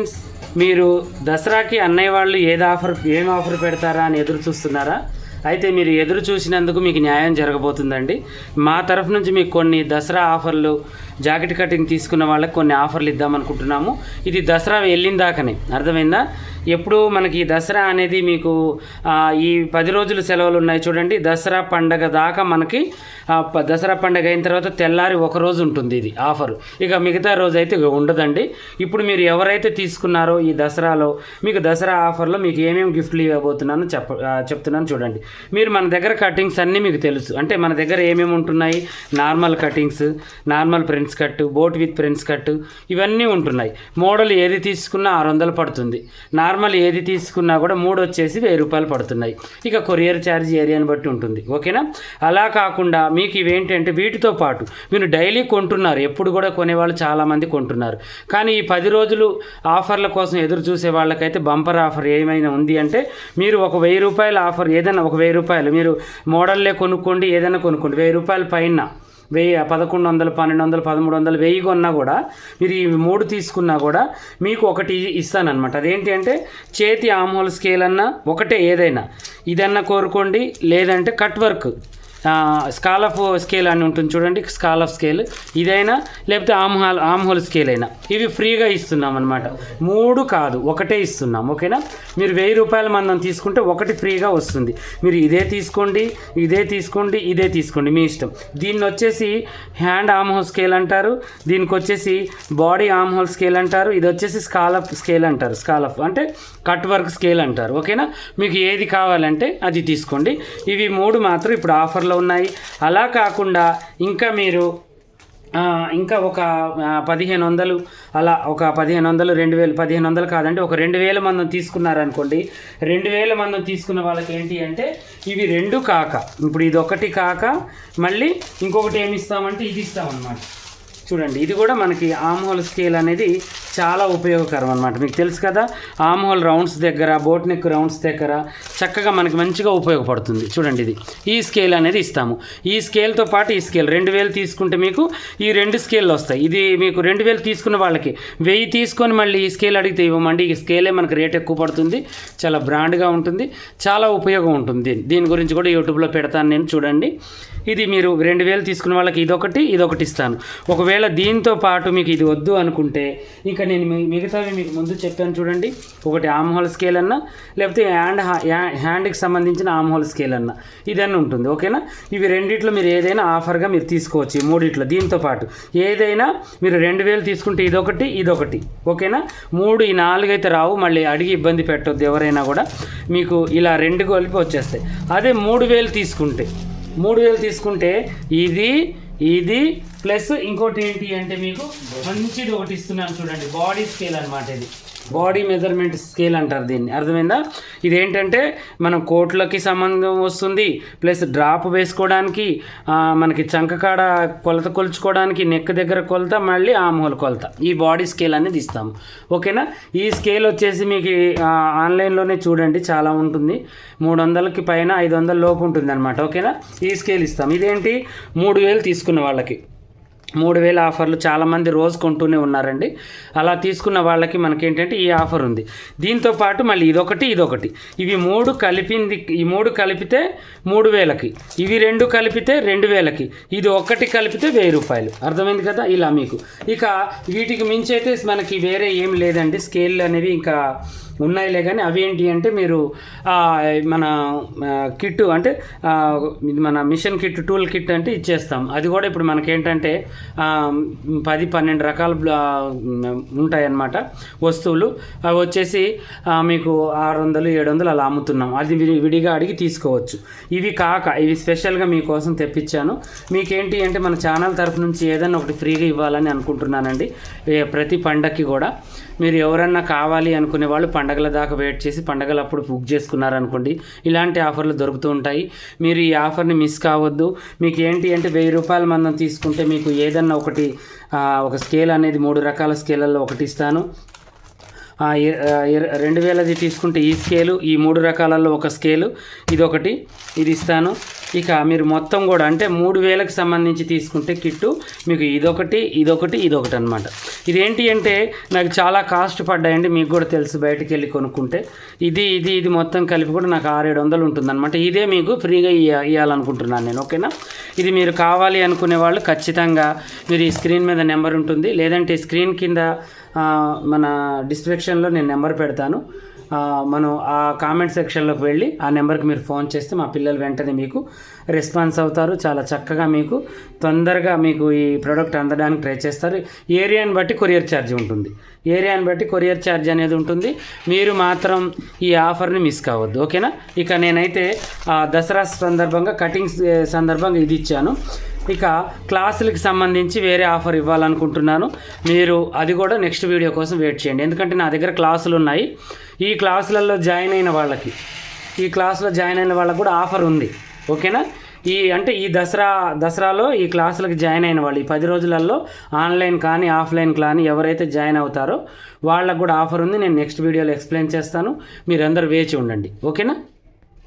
Friends మీరు దసరాకి అన్నయ్య వాళ్ళు ఏది ఆఫర్ ఏం ఆఫర్ పెడతారా అని ఎదురు చూస్తున్నారా? అయితే మీరు ఎదురు చూసినందుకు మీకు న్యాయం జరగబోతుందండి. మా తరఫు నుంచి మీకు కొన్ని దసరా ఆఫర్లు జాకెట్ కటింగ్ తీసుకున్న వాళ్ళకి కొన్ని ఆఫర్లు ఇద్దామనుకుంటున్నాము. ఇది దసరా వెళ్ళిన దాకానే. అర్థమైందా? ఎప్పుడు మనకి ఈ దసరా అనేది మీకు ఈ పది రోజులు సెలవులు ఉన్నాయి చూడండి. దసరా పండగ దాకా మనకి దసరా పండగ అయిన తర్వాత తెల్లారి ఒక రోజు ఉంటుంది ఇది ఆఫర్. ఇక మిగతా రోజు అయితే ఇక ఉండదండి. ఇప్పుడు మీరు ఎవరైతే తీసుకున్నారో ఈ దసరాలో మీకు దసరా ఆఫర్లో మీకు ఏమేమి గిఫ్ట్లు ఇవ్వబోతున్నానో చెప్ప చెప్తున్నాను చూడండి. మీరు మన దగ్గర కటింగ్స్ అన్నీ మీకు తెలుసు. అంటే మన దగ్గర ఏమేమి ఉంటున్నాయి? Normal cuttings normal prints cut boat with prints cut ఇవన్నీ ఉంటున్నాయి. మోడల్ ఏది తీసుకున్నా ఆరు వందలు పడుతుంది. నార్మల్ ఏది తీసుకున్నా కూడా మూడు వచ్చేసి వెయ్యి రూపాయలు పడుతున్నాయి. ఇక కొరియర్ ఛార్జ్ ఏరియాని బట్టి ఉంటుంది. ఓకేనా? అలా కాకుండా మీకు ఇవేంటంటే వీటితో పాటు మీరు డైలీ కొంటున్నారు. ఎప్పుడు కూడా కొనేవాళ్ళు చాలామంది కొంటున్నారు. కానీ ఈ పది రోజులు ఆఫర్ల కోసం ఎదురు చూసే వాళ్ళకైతే బంపర్ ఆఫర్ ఏమైనా ఉంది అంటే మీరు ఒక వెయ్యి రూపాయల ఆఫర్ ఏదైనా ఒక వెయ్యి రూపాయలు మీరు మోడల్లే కొనుక్కోండి ఏదైనా కొనుక్కోండి. వెయ్యి రూపాయల పైన వెయ్యి పదకొండు వందలు పన్నెండు వందలు పదమూడు వందలు వెయ్యి కొన్నా కూడా మీరు ఈ మూడు తీసుకున్నా కూడా మీకు ఒకటి ఇస్తానమాట అదేంటి అంటే చేతి ఆమ్హోల్ స్కేల్ అన్నా ఒకటే ఏదైనా. ఇదన్నా కోరుకోండి లేదంటే cut work. Scallop scale అని ఉంటుంది చూడండి స్కాల్ ఆఫ్ స్కేల్ ఇదైనా లేకపోతే ఆమ్హాల్ ఆమ్హోల్ స్కేల్ అయినా. ఇవి ఫ్రీగా ఇస్తున్నాం అనమాట మూడు కాదు ఒకటే ఇస్తున్నాం ఓకేనా? మీరు వెయ్యి రూపాయల మందం తీసుకుంటే ఒకటి ఫ్రీగా వస్తుంది. మీరు ఇదే తీసుకోండి ఇదే తీసుకోండి ఇదే తీసుకోండి మీ ఇష్టం. దీన్ని వచ్చేసి హ్యాండ్ ఆమ్హోల్ స్కేల్ అంటారు. దీనికి వచ్చేసి బాడీ ఆమ్హోల్ స్కేల్ అంటారు. ఇది వచ్చేసి స్కాల్ ఆఫ్ స్కేల్ అంటారు. స్కాల్ ఆఫ్ అంటే కట్ వర్క్ స్కేల్ అంటారు ఓకేనా? మీకు ఏది కావాలంటే అది తీసుకోండి. ఇవి మూడు మాత్రం ఇప్పుడు ఆఫర్లో ఉన్నాయి. అలా కాకుండా ఇంకా మీరు ఇంకా ఒక పదిహేను వందలు అలా ఒక పదిహేను వందలు రెండు వేలు పదిహేను వందలు కాదండి ఒక రెండు వేల మందం తీసుకున్నారనుకోండి. రెండు వేల మందం తీసుకున్న వాళ్ళకి ఏంటి అంటే ఇవి రెండు కాక. ఇప్పుడు ఇది ఒకటి కాక మళ్ళీ ఇంకొకటి ఏమి ఇస్తామంటే ఇది ఇస్తామన్నమాట. చూడండి ఇది కూడా మనకి ఆమ్ హోల్ స్కేల్ అనేది చాలా ఉపయోగకరం అనమాట మీకు తెలుసు కదా ఆమ్ హోల్ రౌండ్స్ దగ్గర బోట్ నెక్ రౌండ్స్ దగ్గర చక్కగా మనకి మంచిగా ఉపయోగపడుతుంది. చూడండి ఇది. ఈ స్కేల్ అనేది ఇస్తాము. ఈ స్కేల్తో పాటు ఈ స్కేల్ రెండు వేలు తీసుకుంటే మీకు ఈ రెండు స్కేళ్ళు వస్తాయి. ఇది మీకు రెండు వేలు తీసుకున్న వాళ్ళకి వెయ్యి తీసుకొని మళ్ళీ ఈ స్కేల్ అడిగితే ఇవ్వమండి. ఈ స్కేలే మనకి రేట్ ఎక్కువ పడుతుంది. చాలా బ్రాండ్గా ఉంటుంది. చాలా ఉపయోగం ఉంటుంది దీని. దీని గురించి కూడా యూట్యూబ్లో పెడతాను నేను. చూడండి. ఇది మీరు రెండు వేలు తీసుకున్న వాళ్ళకి ఇదొకటి ఇదొకటి ఇస్తాను. ఒకవేళ దీంతో పాటు మీకు ఇది వద్దు అనుకుంటే ఇంకా నేను మీ- మిగతావి మీకు ముందు చెప్పాను చూడండి. ఒకటి ఆమ్ హోల్ స్కేల్ అన్నా లేకపోతే హ్యాండ్ హ్యాండ్కి సంబంధించిన ఆమ్ హోల్ స్కేల్ అన్నా. ఇదన్నీ ఉంటుంది ఓకేనా? ఇవి రెండిట్లో మీరు ఏదైనా ఆఫర్గా మీరు తీసుకోవచ్చు ఈ మూడిట్లో దీంతో పాటు. ఏదైనా మీరు రెండు వేలు తీసుకుంటే ఇదొకటి ఇదొకటి ఓకేనా? మూడు ఈ నాలుగు అయితే రావు మళ్ళీ అడిగి ఇబ్బంది పెట్టొద్దు ఎవరైనా కూడా. మీకు ఇలా రెండు కలిపి వచ్చేస్తాయి. అదే మూడు వేలు తీసుకుంటే మూడు వేలు తీసుకుంటే ఇది ఇది ప్లస్ ఇంకోటి ఏంటి అంటే మీకు మంచిది ఒకటి ఇస్తున్నాను చూడండి. బాడీ స్కేల్ అనమాట ఇది. బాడీ మెజర్మెంట్ స్కేల్ అంటారు దీన్ని. అర్థమైందా? ఇదేంటంటే మనం కోట్లకి సంబంధం వస్తుంది ప్లస్ డ్రాప్ వేసుకోవడానికి మనకి చంకకాడ కొలత కొలుచుకోవడానికి నెక్ దగ్గర కొలత మళ్ళీ ఆమూల కొలత. ఈ బాడీ స్కేల్ అనేది ఇస్తాము. ఓకేనా? ఈ స్కేల్ వచ్చేసి మీకు ఆన్లైన్లోనే చూడండి చాలా ఉంటుంది. మూడు వందలకి పైన ఐదు వందల లోపు ఉంటుంది అనమాట ఓకేనా? ఈ స్కేల్ ఇస్తాం ఇదేంటి? మూడు వేలు తీసుకున్న వాళ్ళకి. మూడు వేల ఆఫర్లు చాలామంది రోజు కొంటూనే ఉన్నారండి. అలా తీసుకున్న వాళ్ళకి మనకేంటంటే ఈ ఆఫర్ ఉంది. దీంతో పాటు మళ్ళీ ఇదొకటి ఇదొకటి. ఇవి మూడు కలిపింది ఈ మూడు కలిపితే మూడు వేలకి ఇవి రెండు కలిపితే రెండు వేలకి ఇది ఒకటి కలిపితే వెయ్యి రూపాయలు. అర్థమైంది కదా? ఇలా మీకు. ఇక వీటికి మించి అయితే మనకి వేరే ఏం లేదండి. స్కేల్ అనేవి ఇంకా ఉన్నాయిలే కానీ అవి ఏంటి అంటే మీరు మన కిట్ అంటే ఇది మన మిషన్ కిట్ టూల్ కిట్ అంటే ఇచ్చేస్తాం. అది కూడా ఇప్పుడు మనకేంటంటే పది పన్నెండు రకాల ఉంటాయన్నమాట వస్తువులు. అవి వచ్చేసి మీకు ఆరు వందలు ఏడు వందలు అలా అమ్ముతున్నాం. అది విడి- విడిగా అడిగి తీసుకోవచ్చు. ఇవి కాక ఇవి స్పెషల్గా మీకోసం తెప్పించాను. మీకేంటి అంటే మన ఛానల్ తరఫు నుంచి ఏదైనా ఒకటి ఫ్రీగా ఇవ్వాలని అనుకుంటున్నానండి. ప్రతి పండక్కి కూడా. మీరు ఎవరన్నా కావాలి అనుకునే వాళ్ళు పండగల దాకా వెయిట్ చేసి పండగలు అప్పుడు బుక్ చేసుకున్నారనుకోండి ఇలాంటి ఆఫర్లు దొరుకుతూ ఉంటాయి. మీరు ఈ ఆఫర్ని మిస్ కావద్దు. మీకు ఏంటి అంటే వెయ్యి రూపాయల మందం తీసుకుంటే మీకు ఏదన్నా ఒకటి ఒక స్కేల్ అనేది మూడు రకాల స్కేలల్లో ఒకటి ఇస్తాను. రెండు వేలది తీసుకుంటే ఈ స్కేలు ఈ మూడు రకాలలో ఒక స్కేలు ఇది ఒకటి ఇది ఇస్తాను. ఇక మీరు మొత్తం కూడా అంటే మూడు వేలకు సంబంధించి తీసుకుంటే కిట్టు మీకు ఇదొకటి ఇదొకటి ఇదొకటి అనమాట ఇదేంటి అంటే నాకు చాలా కాస్ట్ పడ్డాయండి మీకు కూడా తెలుసు బయటకు వెళ్ళి కొనుక్కుంటే. ఇది ఇది ఇది మొత్తం కలిపి కూడా నాకు ఆరేడు వందలు ఉంటుందన్నమాట. ఇదే మీకు ఫ్రీగా ఇయ్య ఇవ్వాలనుకుంటున్నాను నేను ఓకేనా? ఇది మీరు కావాలి అనుకునే వాళ్ళు ఖచ్చితంగా మీరు ఈ స్క్రీన్ మీద నెంబర్ ఉంటుంది. లేదంటే స్క్రీన్ కింద మన డిస్క్రిప్షన్లో నేను నెంబర్ పెడతాను. మనం ఆ కామెంట్ సెక్షన్లోకి వెళ్ళి ఆ నెంబర్కి మీరు ఫోన్ చేస్తే మా పిల్లలు వెంటనే మీకు రెస్పాన్స్ అవుతారు. చాలా చక్కగా మీకు తొందరగా మీకు ఈ ప్రోడక్ట్ అందడానికి ట్రై చేస్తారు. ఏరియాని బట్టి కొరియర్ ఛార్జ్ ఉంటుంది. ఏరియాని బట్టి కొరియర్ ఛార్జ్ అనేది ఉంటుంది. మీరు మాత్రం ఈ ఆఫర్ని మిస్ కావద్దు. ఓకేనా ఇక నేనైతే దసరా సందర్భంగా కటింగ్స్ సందర్భంగా ఇది ఇచ్చాను. ఇక క్లాసులకు సంబంధించి వేరే ఆఫర్ ఇవ్వాలనుకుంటున్నాను. మీరు అది కూడా నెక్స్ట్ వీడియో కోసం వెయిట్ చేయండి. ఎందుకంటే నా దగ్గర క్లాసులు ఉన్నాయి. ఈ క్లాసులలో జాయిన్ అయిన వాళ్ళకి ఈ క్లాసులో జాయిన్ అయిన వాళ్ళకి కూడా ఆఫర్ ఉంది. ఓకేనా? ఈ అంటే ఈ దసరా దసరాలో ఈ క్లాసులకు జాయిన్ అయిన వాళ్ళు ఈ పది రోజులలో ఆన్లైన్ కానీ ఆఫ్లైన్ కానీ ఎవరైతే జాయిన్ అవుతారో వాళ్ళకు కూడా ఆఫర్ ఉంది. నేను నెక్స్ట్ వీడియోలో ఎక్స్ప్లెయిన్ చేస్తాను. మీరందరూ వేచి ఉండండి. ఓకేనా?